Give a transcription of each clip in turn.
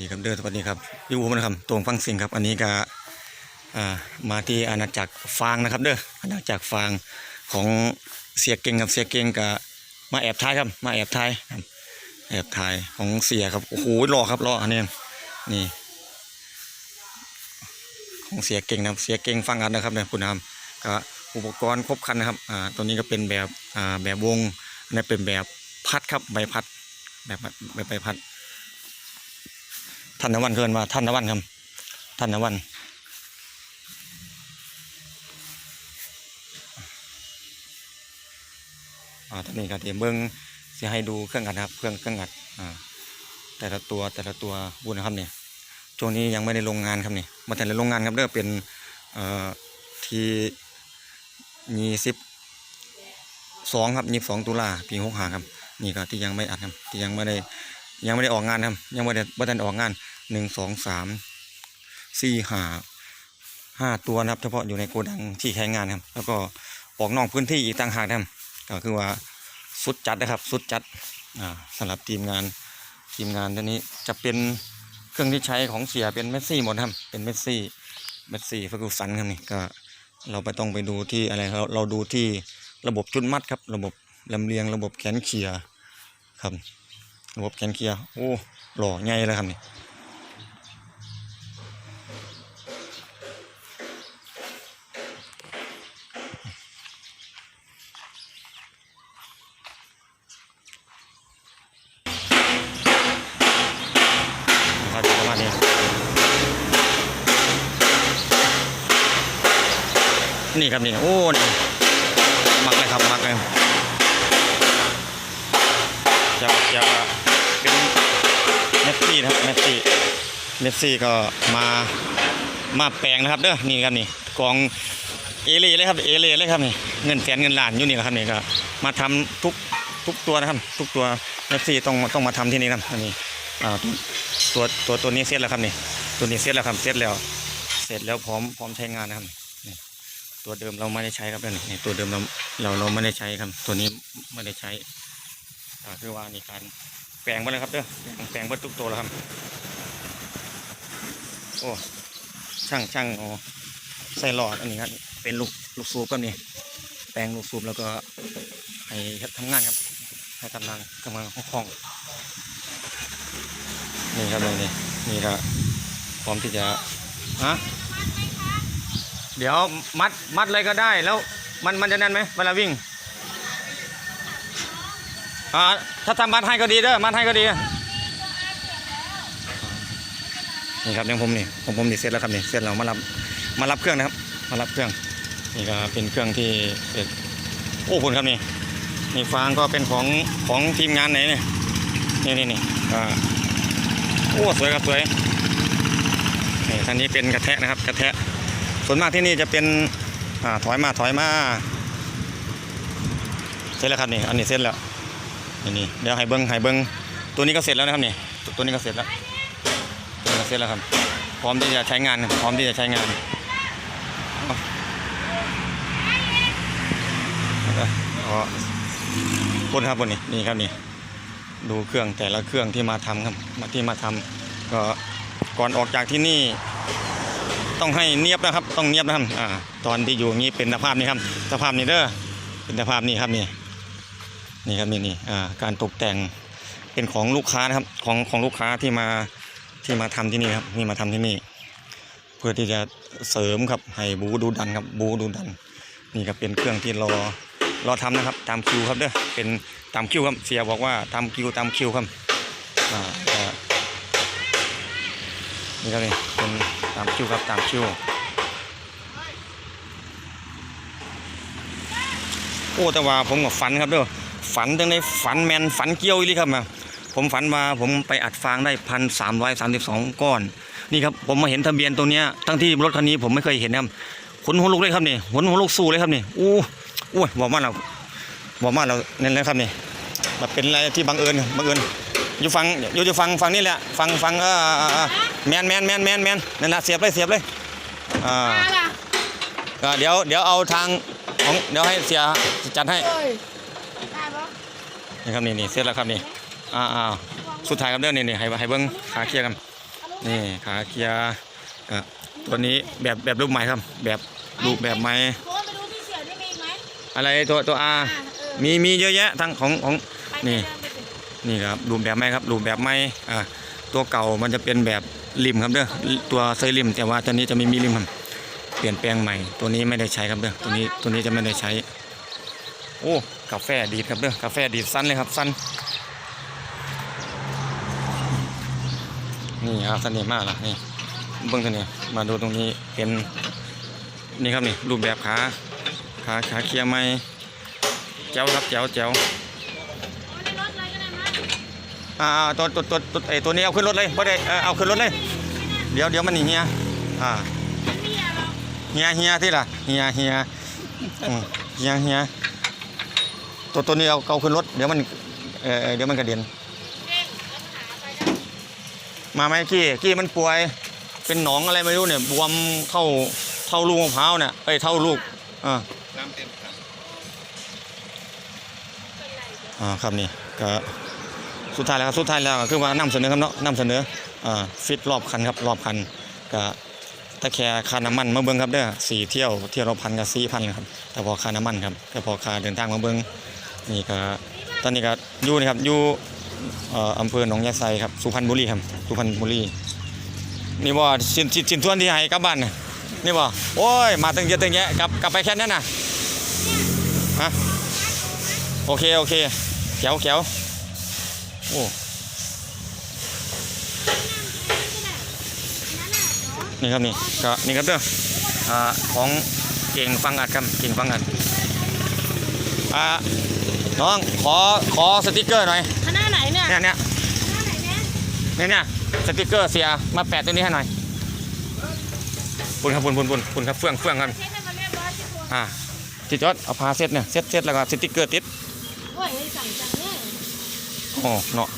ดีครับเด้อสวัสดีครับพี่อูมันครับตวงฟังเสียงครับ อันนี้ก็มาที่อาณาจักรฟางนะครับ เด้ออาณาจักรฟางของเสียเก่งครับเสียเก่งก็มาแอบถ่ายครับ มาแอบถ่ายแอบถ่ายของเสียครับโอ้โหรอครับรออันนี้นี่ ของเสียเก่งนะครับเสียเก่งฟังอัดนะครับเนี่ยคุณนำก็อุปกรณ์ครบครันนะครับอ่าตัวนี้ก็เป็นแบบอ่าแบบวงนนี้เป็นแบบพัดครับใบพัดแบบแบบใบพัด ท่านนวันเกินว่าท่านนวันครับ ท่านนวันอ่าตอนนี้ก็เดี๋ยวเบิ้งจะให้ดูเครื่องอัดนะครับ เครื่องเครื่องอัดอ่าแต่ละตัวแต่ละตัวบุญนะครับเนี่ยช่วงนี้ยังไม่ได้ลงงานครับเนี่ยมาแต่ละโรงงานครับเด้อเป็นเอ่อที่ยี่สิบสองครับยี่สิบสองตุลาปีหกห้าครับ นี่ก็ที่ยังไม่อัดครับที่ยังไม่ได้ ยังไม่ได้ออกงานครับยังไม่ได้ไม่ได้ออกงานหนึ่งสองสามสี่ห้าห้าตัวนะครับ เฉพาะอยู่ในโกดังที่ใช้งานครับ แล้วก็ออกนอกพื้นที่อีกต่างหากนะครับก็คือว่าสุดจัดนะครับ สุดจัดอ่าสำหรับทีมงานทีมงานตัวนี้จะเป็นเครื่องที่ใช้ของเสียเป็นเมสซี่หมดครับเป็นเมสซี่เมสซี่ฟกุสันครับนี่ก็เราไปต้องไปดูที่อะไรเราเราดูที่ระบบจุดมัดครับ ระบบลำเลียงระบบแขนเขียครับ ระบบแขนเขียร์โอ้หล่อใหญ่เลยครับนี่นี้นี่ครับนี่โอ้นี่มักเลยครับมักเลยจะจะ เป็นเมสซี่นะครับเมสซี่เมสซี่ก็มามาแปลงนะครับเด้อนี่ครับนี่กองเอเล่เลยครับเอเล่เลยครับนี่เงินแสนเงินล้านอยู่นี่แหละครับนี่ก็มาทำทุกทุกตัวนะครับ ทุกตัวเมสซี่ต้องต้องมาทำที่นี่นะครับอันนี้อ่าตัวตัวตัวนี้เสร็จแล้วครับนี่ตัวนี้เสร็จแล้วครับเสร็จแล้ว เสร็จแล้วพร้อมพร้อมใช้งานนะครับตัวเดิมเราไม่ได้ใช้ครับนี่นี่ตัวเดิมเราเราเราไม่ได้ใช้ครับ ตัวนี้ไม่ได้ใช้คือว่านี่การ แปลงไปเลยครับเด้อแปลงไปทุกตัวแล้วครับ โอ้ช่างช่างโอ้ใส่หลอดอันนี้ครับ เป็นลูกลูกสูบครับนี่แปลงลูกสูบแล้วก็ให้ทำงานครับให้กำลังกำลังคล่องนี่ครับนี่นี่นี่ก็พร้อมที่จะฮะเดี๋ยวมัดมัดเลยก็ได้แล้วมันมันจะแน่นไหมเวลาวิ่ง อ่าถ้าทำมัดให้ก็ดีเด้อมัดให้ก็ดีนี่ครับยังผมนี่ผมผมนี่เสร็จแล้วครับนี่เสร็จแล้วมารับมารับเครื่องนะครับ มารับเครื่องนี่ก็เป็นเครื่องที่เสร็จโอ้คุณครับนี่นี่ฟางก็เป็นของของทีมงานไหนเนี่ยนี่นี่นี่อ่าโอ้สวยครับสวยนี่ท่านนี้เป็นกระแทะนะครับ กระแทะส่วนมากที่นี่จะเป็นอ่าถอยมาถอยมาเสร็จแล้วครับนี่อันนี้เสร็จแล้ว นี่นี่เดี๋ยวให้เบิ้งให้เบิ้งตัวนี้ก็เสร็จแล้วนะครับนี่ตัวนี้ก็เสร็จแล้วตัวนี้ก็เสร็จแล้วครับ พร้อมที่จะใช้งานครับพร้อมที่จะใช้งานอ๋อคนครับบนนี้นี่ครับนี่ดูเครื่องแต่ละเครื่องที่มาทำครับมาที่มาทำก็ก่อนออกจากที่นี่ ต้องให้เนียบนะครับ ต้องเนียบนะครับอ่าตอนที่อยู่นี้เป็นสภาพนี้ครับสภาพนี้เด้อเป็นสภาพนี้ครับนี่ นี่ครับนี่นี่การตกแต่งเป็นของลูกค้านะครับของของลูกค้าที่มาที่มาทำที่นี่ครับนี่มาทำที่นี่ เพื่อที่จะเสริมครับให้บูดูดันครับบูดูดัน นี่ก็เป็นเครื่องที่รอรอทำนะครับ ตามคิวครับเด้อเป็นตามคิวครับเสียบอกว่าตามคิวตามคิวครับอ่านี่ก็เลยเป็นตามคิวครับตามคิวโอ้แต่ว่าผมก็ฝันครับเด้อ ฝันจังในฝันแมนฝันเกี้ยวอีหลีครับมาผมฝันว่าผมไปอัดฟางได้พันสามร้อยสามสิบสองก้อนนี่ครับผมมาเห็นทะเบียนตัวเนี้ยทั้งที่รถคันนี้ผมไม่เคยเห็นครับขนหัวลุกเลยครับนี่ขนหัวลุกสู้เลยครับนี่อู้อู้ยบอกมาเราบอกมาเราเน้นเลยครับนี่แบบเป็นอะไรที่บังเอิญครับบังเอิญอยู่ฟังอยู่อยู่ฟังฟังนี่แหละฟังฟังเออเออเออแมนแมนแมนแมนแมนนั่นแหละเสียบเลยเสียบเลยอ่ามาล่ะก็เดี๋ยวเดี๋ยวเอาทางของเดี๋ยวให้เสียจัดให้เอ้ยได้ปะ นี่ครับนี่นี่เสร็จแล้วครับนี่อ่าอ่าสุดท้ายครับเด้อนี่นี่ให้ให้เบิ้งขาเคียร์กันนี่ขาเกียร์อะตัวนี้แบบแบบรูปใหม่ครับ แบบรูปแบบใหม่อะไรตัวตัวอามีมีเยอะแยะทั้งของของนี่นี่ครับรูปแบบใหม่ครับรูปแบบใหม่อ่าตัวเก่ามันจะเป็นแบบริมครับเด้อตัวเซริม แต่ว่าตัวนี้จะไม่มีริมครับเปลี่ยนแปลงใหม่ ตัวนี้ไม่ได้ใช้ครับเด้อตัวนี้ตัวนี้จะไม่ได้ใช้ โอ้กาแฟดีดครับเด้อกาแฟดีดสั้นเลยครับสั้นนี่ครับสั้นนี่มากล่ะนี่เบิ้องตัวนี้มาดูตรงนี้เป็นนี่ครับนี่รูปแบบขาขาขาเคลียร์ไม้แจ๋วครับแจ๋วแจ๋วอาในรถเลยก็ได้มั้ยอ่าตัวตัวตัวตัวไอตัวนี้เอาขึ้นรถเลยบ่ได้เออเอาขึ้นรถเลย เดี๋ยวเดี๋ยวมันหนีเฮียอ่าเฮียเฮียที่ล่ะเฮียเฮียเฮียเฮีย ตัวตัวนี้เอาเอาขึ้นรถเดี๋ยวมันเออเดี๋ยวมันกระเด็นมาไหมกี้กี้มันป่วย เป็นหนองอะไรไม่รู้เนี่ยบวมเข้าเท่าลูกมะพร้าวเนี่ยเอ้ยเท่าลูกอ่าน้ำเต็มถังอ่าครับนี่ก็สุดท้ายแล้วครับสุดท้ายแล้วก็คือว่านำเสนอครับเนาะนำเสนออ่าฟิตรอบคันครับรอบคันก็ตะแคร์ค่าน้ำมันมาเบิ้งครับเด้อสี่เที่ยวเที่ยวละพันกับสี่พันครับแต่พอค่าน้ำมันครับแต่พอค่าเดินทางมาเบิ้ง นี่ก็ตอนนี้ก็อยู่นี่ครับอยู่อำเภอหนองยาไซครับสุพรรณบุรีครับสุพรรณบุรีนี่บ่สินสินสินทวนที่ให้กลับบ้านนะนี่บ่โอ้ยมาตั้งเยอะตั้งแยะกลับกลับไปแค่นั้นน่ะฮะโอเคโอเคแขวแขวโอ้นี่ครับนี่ก็นี่ครับเด้ออ่าของเก่งฟังอัดครับเก่งฟังอัดอ่า น้องขอขอสติกเกอร์หน่อยคณะไหนเนี่ยเนี่ยเนี่ยคณะไหนเนี่ยเนี่ยเนี่ยสติกเกอร์เสียมาแปะตัวนี้ให้หน่อยปุ่นครับปุ่นปุ่นปุ่นปุ่นครับเฟื่องเฟื่องครับเช็คให้มันเรียบร้อยสิคุณอ่าจิตจอดเอาพาเซตเนี่ยเซตเซตแล้วก็สติกเกอร์ติดโอ้ยสั่งจังเนี่ยโอ้เนาะ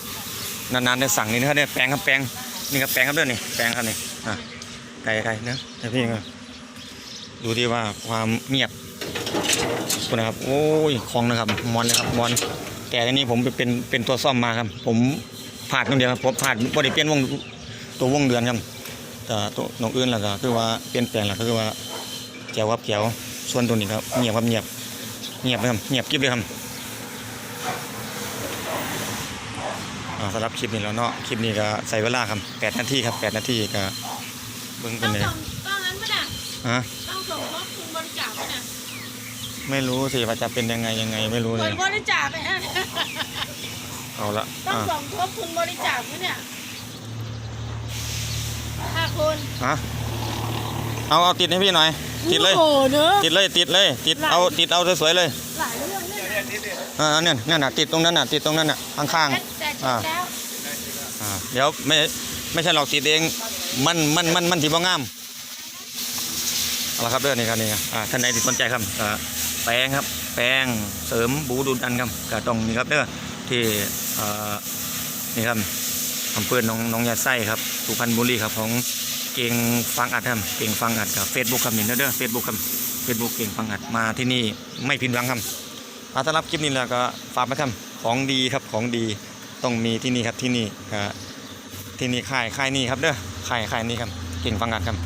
นานๆได้สั่งนี่นะครับเนี่ยแปลงครับแปลงนี่ครับแปลงครับเด้อนี่แปลงครับนี่อะไกลไกลเนอะแต่พี่ก็ดูดีว่าความเงียบ คุณนะครับ โอ้ยคลองนะครับมอนเลยครับมอน แต่อันนี้ผมเป็นเป็นตัวซ่อมมาครับ ผมผาดคนเดียวครับผมผาดบริเปลี่ยนวงตัววงเดือนครับแต่ตัวนกอื่นแล้วก็คือว่าเปลี่ยนแปลงแล้วก็คือว่าแจ๋วครับแจ๋วส่วนตัวนี้ครับเงียบครับเงียบเงียบเลยครับเงียบกิ๊บเลยครับอ่าสำหรับคลิปนี้แล้วเนาะคลิปนี้ก็ใส่เวลาครับ8นาทีครับ8นาทีก็เบิ่งเป็ต้นองไงส่งต้องนั้นปะเนี่ยฮะ ต้องส่งรถคุณบริจาคปะเนี่ย ไม่รู้สิว่าจะเป็นยังไงยังไงไม่รู้คเลยนบริจาคไปฮะเอาละต้องอ่าส่งทบทุนบริจาคปะเนี่ยค่ะคุณฮะเอาเอาติดให้พี่หน่อย ติดเลย โอ้โหเนอะ ติดเลยติดเลย ติดเอาติดเอาสวยๆเลยหลายเรื่องเนี่ยอ่าเนี่ยเนี่ยน่ะติดตรงนั้นน่ะติดตรงนั้นน่ะข้างแต่แต่อ่าเช็คแล้วๆอ่าเดี๋ยวไม่ไม่ใช่หรอกติดเองมันมันมันมันสีบ่งามเอาละครับเด้อนี่ครับนี่ครับอ่าท่านใดที่สนใจครับอ่า แปลงครับ แปลงเสริมบูดูดันครับก็ต้องนี่ครับเด้อที่นี่ครับอำเภอหนองหนองยาไส้ครับสุพรรณบุรีครับของเก่งฟังอัดครับเก่งฟังอัดกับเฟซบุ๊กครับนี่เด้อเฟซบุ๊กครับเฟซบุ๊กเก่งฟังอัดมาที่นี่ไม่ผิดหวังครับอาสำหรับคลิปนี้แล้วก็ฝากไปครับของดีครับของดีต้องมีที่นี่ครับที่นี่ก็ที่นี่ค่ายค่ายนี่ครับเด้อค่ายค่ายนี้ครับเก่งฟังอัดครับ